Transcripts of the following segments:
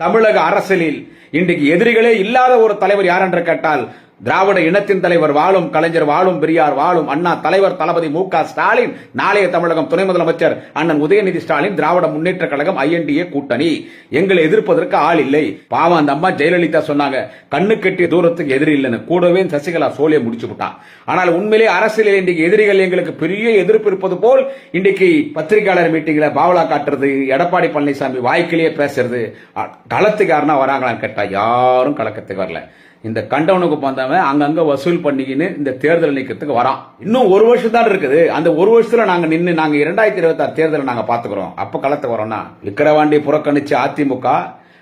தமிழக அரசியலில் இன்றைக்கு எதிரிகளே இல்லாத ஒரு தலைவர் யார் என்று கேட்டால் திராவிட இனத்தின் தலைவர் வாழும் கலைஞர் வாழும் பெரியார் வாழும் அண்ணா தலைவர் தளபதி மு க ஸ்டாலின் நாளைய தமிழகம் துணை முதலமைச்சர் அண்ணன் உதயநிதி ஸ்டாலின் திராவிட முன்னேற்ற கழகம் ஐஎன்டிஏ கூட்டணி. எங்களை எதிர்ப்பதற்கு ஆள் இல்லை. பாவம் அந்த அம்மா ஜெயலலிதா சொன்னாங்க கண்ணு கட்டிய தூரத்துக்கு எதிரி இல்லைன்னு. கூடவே சசிகலா சோழியை முடிச்சு விட்டான் ஆனால் உண்மையிலே அரசியலில் இன்றைக்கு எதிரிகள் எங்களுக்கு பெரிய எதிர்ப்பு இருப்பது போல் இன்றைக்கு பத்திரிகையாளர் மீட்டிங்ல பாவலா காட்டுறது எடப்பாடி பழனிசாமி வாய்க்கிலேயே பேசுறது அ- களத்துக்கு யாருன்னா வராங்களான்னு கேட்டா யாரும் கலக்கத்துக்கு வரல. இந்த கண்டவனுக்கு பார்த்தவன் அங்கங்க வசூல் பண்ணிக்கின்னு இந்த தேர்தல் நிற்கிறதுக்கு வரான். இன்னும் ஒரு வருஷம் தான் இருக்குது. அந்த ஒரு வருஷத்துல நாங்க நின்று நாங்க இரண்டாயிரத்தி இருபத்தி ஆறு தேர்தலை நாங்க பாத்துக்கிறோம் அப்ப களத்துக்கு வரோம்னா விக்கிரவாண்டி புறக்கணிச்சு அதிமுக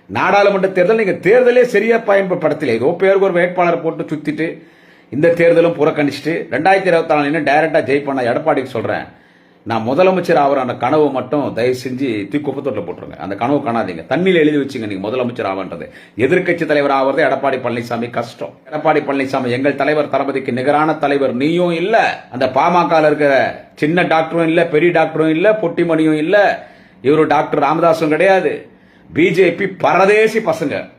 நாடாளுமன்ற தேர்தல் நீங்க தேர்தலே சரியா பயன்படுத்தல ஏதோ பேருக்கு ஒரு வேட்பாளர் போட்டு சுத்திட்டு இந்த தேர்தலும் புறக்கணிச்சுட்டு ரெண்டாயிரத்தி இருபத்தி நாலு டைரக்டா ஜெயிப்பண்ண எடப்பாடிக்கு சொல்றேன். நான் முதலமைச்சர் ஆகிற அந்த கனவு மட்டும் தயவு செஞ்சு தீக்குப்பத்தொட்டில் போட்டுருங்க. அந்த கனவு காணாதீங்க. தண்ணியில் எழுதி வச்சுங்க நீங்கள் முதலமைச்சர் ஆகன்றது எதிர்க்கட்சி தலைவர் ஆகிறது எடப்பாடி பழனிசாமி கஷ்டம். எடப்பாடி பழனிசாமி எங்கள் தலைவர் தளபதிக்கு நிகரான தலைவர் நீயும் இல்லை. அந்த பாமகவில் இருக்கிற சின்ன டாக்டரும் இல்லை பெரிய டாக்டரும் இல்லை பொட்டிமணியும் இல்லை. இவரு டாக்டர் ராமதாஸும் கிடையாது. பிஜேபி பரதேசி பசங்க.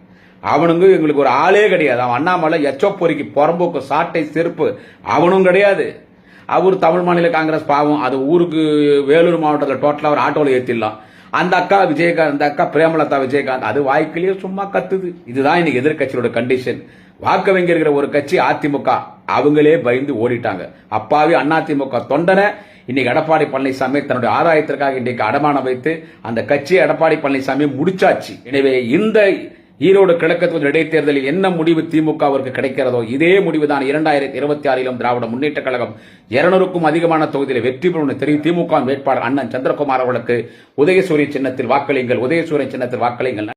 அவனுங்க எங்களுக்கு ஒரு ஆளே கிடையாது. அவன் அண்ணாமலை எச்சோப்பொறிக்கு புறம்போக்கு சாட்டை செருப்பு அவனும் கிடையாது. அவர் தமிழ் மாநில காங்கிரஸ் பாவம் அது ஊருக்கு வேலூர் மாவட்டத்தில் டோட்டலாக ஒரு ஆட்டோவில் ஏற்றிடலாம் அந்த அக்கா விஜயகாந்த் அந்த அக்கா பிரேமலதா விஜயகாந்த் அது வாய்க்கிலேயே சும்மா கத்துது. இதுதான் இன்னைக்கு எதிர்க்கட்சியோட கண்டிஷன் வாக்கு வங்கிருக்கிற ஒரு கட்சி அதிமுக. அவங்களே பயந்து ஓடிட்டாங்க. அப்பாவி அதிமுக தொண்டனை இன்னைக்கு எடப்பாடி பழனிசாமி தன்னுடைய ஆதாயத்திற்காக இன்றைக்கு அடமானம் வைத்து அந்த கட்சியை எடப்பாடி பழனிசாமி முடிச்சாச்சு. எனவே இந்த ஈரோடு கிழக்கு தொகுதி இடைத்தேர்தலில் என்ன முடிவு திமுகவிற்கு கிடைக்கிறதோ இதே முடிவு தான் இரண்டாயிரத்தி இருபத்தி ஆறிலும் திராவிட முன்னேற்ற கழகம் இருநூறுக்கும் அதிகமான தொகுதியில் வெற்றி பெறும் தெரியும் திமுக வேட்பாளர் அண்ணன் சந்திரகுமார் அவர்களுக்கு உதயசூரிய சின்னத்தில் வாக்களியுங்கள் உதயசூரிய சின்னத்தில் வாக்களியுங்கள்